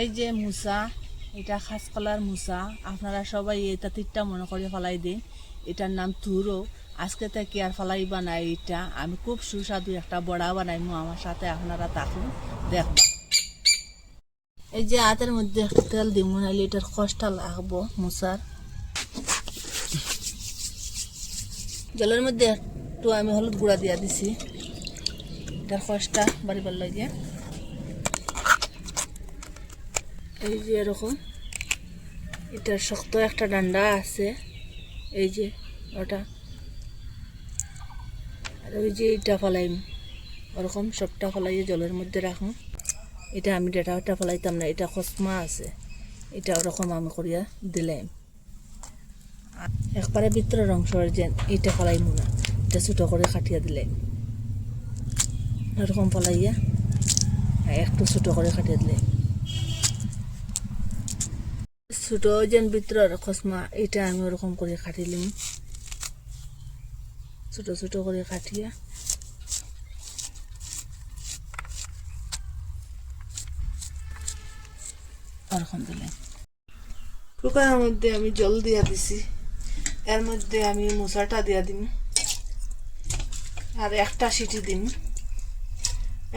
এই যে মুসা, এটা খাস কলার মুসা। আপনারা সবাই এটা তিনটা মনে করে ফলাই দিন। এটার নাম তুরো। আজকে থেকে আর ফলাই বানাই এটা আমি খুব সুস্বাদু একটা বড়া বানাইমু আমার সাথে, আপনারা থাকুন, দেখবা। এই যে হাতের মধ্যে তেল দিব নাহলে এটার কষ্টা লাগবো মুসার। জলের মধ্যে একটু আমি হলুদ গুঁড়া দিয়া দিছি। এটার কষ্টা বাড়িবার লাগে। এই যে এরকম। এটার শক্ত একটা ডান্ডা আছে। এই যে ওটা। আর ওই যে এটা ফলাইম। ওরকম সবটা ফলাইয়ে জলের মধ্যে রাখুন। এটা আমি ডেটা ওটা ফলাইতাম না, এটা খসমা আছে। এটা ওরকম আমি করিয়া দিলাম। একবারে ভিতরের অংশ যেন এটা ফলাইম না, এটা ছোটো করে কাটিয়া দিলাম। এরকম ফলাইয়া একটু ছোটো করে কাটিয়ে দিলাম। ছোট যেন ভিতরের খসমা এটা আমি ওরকম করে কাটিলাম ছোট ছোট করে কাটিয়া। ওরকম দিলাম। কুকারের মধ্যে আমি জল দিয়া দিছি। এর মধ্যে আমি মশাটা দিয়া দিম। আর একটা সিটি দিম।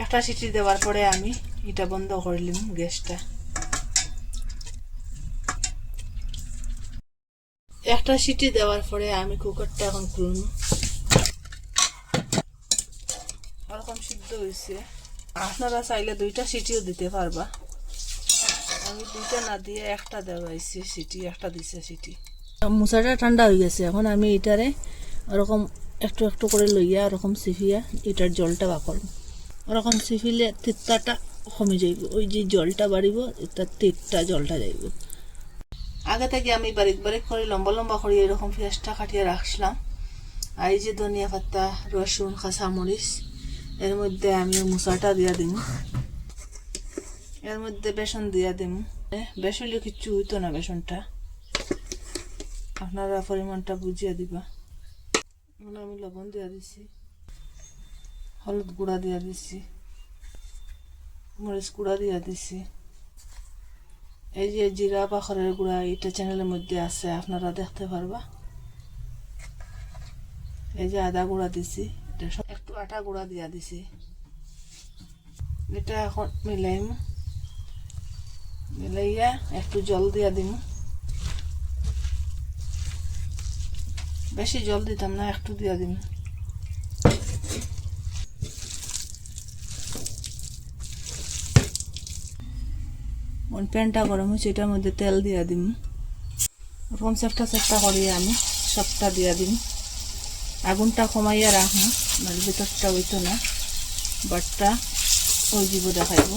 একটা সিটি দেওয়ার পরে আমি এটা বন্ধ করলিম গ্যাসটা। একটা সিটি দেওয়ার পরে আমি কুকারটা এখন খুলব। ওরকম সিদ্ধ হয়েছে আপনারা চাইলে দুইটা সিটিও দিতে পারবা। আমি দুইটা না দিয়ে একটা দেওয়াইছি সিটি, একটা দিছে সিটি। মশাটা ঠান্ডা হয়ে গেছে, এখন আমি এটারে ওরকম একটু একটু করে লইয়া ওরকম সিফিয়া এটার জলটা বাকর ওরকম সিফিলে তিত্তাটা কমে যাইব। ওই যে জলটা বাড়িব এটা তিতটা জলটা যাইব। আগে থেকে আমি বারিক বারিক করে, লম্বা লম্বা করে এরকম পেঁয়াজটা কাটিয়ে রাখছিলাম। আর এই যে ধনিয়া পাতা, রসুন কাঁচামরিচ এর মধ্যে আমি মশলাটা দিয়া দিম। এর মধ্যে বেসন দিয়া দিম। বেসন কিচ্ছু হইতো না বেসনটা? আপনারা পরিমাণটা বুঝিয়ে দিবা। এখন আমি লবণ দিয়া দিছি, হলুদ গুঁড়া দিয়া দিছি, মরিচ গুঁড়া দিয়া দিছি। এই যে জিরা পাখরের গুঁড়া, এটা চ্যানেলের মধ্যে আছে, আপনারা দেখতে পারবা। এই যে আদা গুঁড়া দিছি, এটা একটু আটা গুঁড়া দিয়া দিছি। এটা এখন মিলাইম। মিলাইয়া একটু জল দিয়া দিম। বেশি জল দিতাম না, একটু দিয়া দিম। ওই প্যানটা গরম হয়েছে, এটার মধ্যে তেল দিয়া দিম। ওরকম চেষ্টা চেষ্টা করিয়া আমি, সবটা দিয়া দিম। আগুনটা কমাইয়া রাখব মানে ভিতরটা হইতো না। বাটটা ওই জীব দেখাইব।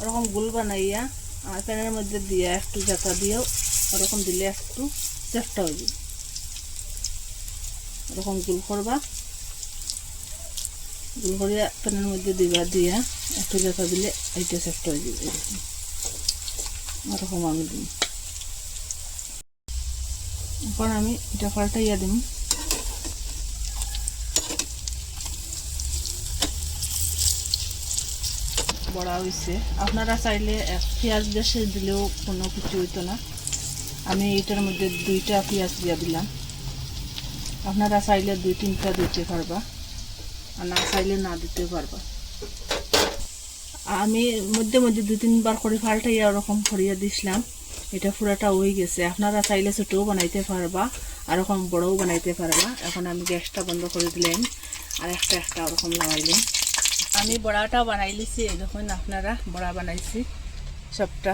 ওরকম গুল বানাইয়া আর প্যানের মধ্যে দিয়া একটু জাতা দিয়েও ওরকম দিলে একটু চেষ্টা হইব। ওরকম গুল করবা। গুল করিয়া প্যানের মধ্যে দিবা দিয়া, একটু জাতা দিলে এইটা চেষ্টা হয়ে যাবে এরকম ওরকম আমি দিই। এখন আমি এটা পাল্টাইয়া দিম বড়া হয়েছে আপনারা চাইলে পেঁয়াজ বেশি দিলেও কোনো কিছু হইতো না। আমি এটার মধ্যে দুইটা পেঁয়াজ দিয়া দিলাম। আপনারা চাইলে দুই তিনটা দিতে পারবা। আর না চাইলে না দিতে পারবা। আমি মধ্যে মধ্যে দু তিনবার করে পাল্টাইয়া ওরকম করিয়া দিছিলাম। এটা পুরাটা হয়ে গেছে। আপনারা চাইলে ছোটও বানাইতে পারবা, আর ওরকম বড়ও বানাইতে পারবা। এখন আমি গ্যাসটা বন্ধ করে দিলাম, আর একটা একটা ওরকম লাগাইলাম। আমি বড়াটা বানাই লিছি দেখুন আপনারা, বড়া বানাইছি সবটা।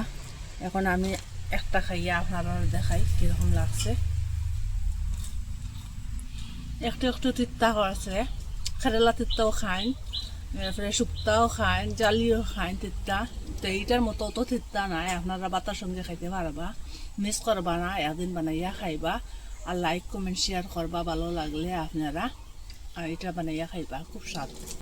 এখন আমি একটা খাইয়া আপনারা দেখাই কীরকম লাগছে। একটু একটু তিত্তা আছে খেরেলা তিত্তাও খাইন। এরপরে শুক্তাও খায়, জালিও খায় তিত্তা তো এইটার মতো অত তিত্তা নাই, আপনারা বাতার সঙ্গে খাইতে পারবা। মিস করবা না একদিন বানাইয়া খাইবা। আর লাইক কমেন্ট শেয়ার করবা, ভালো লাগলে আপনারা। আর এটা বানাইয়া খাইবা, খুব স্বাদ।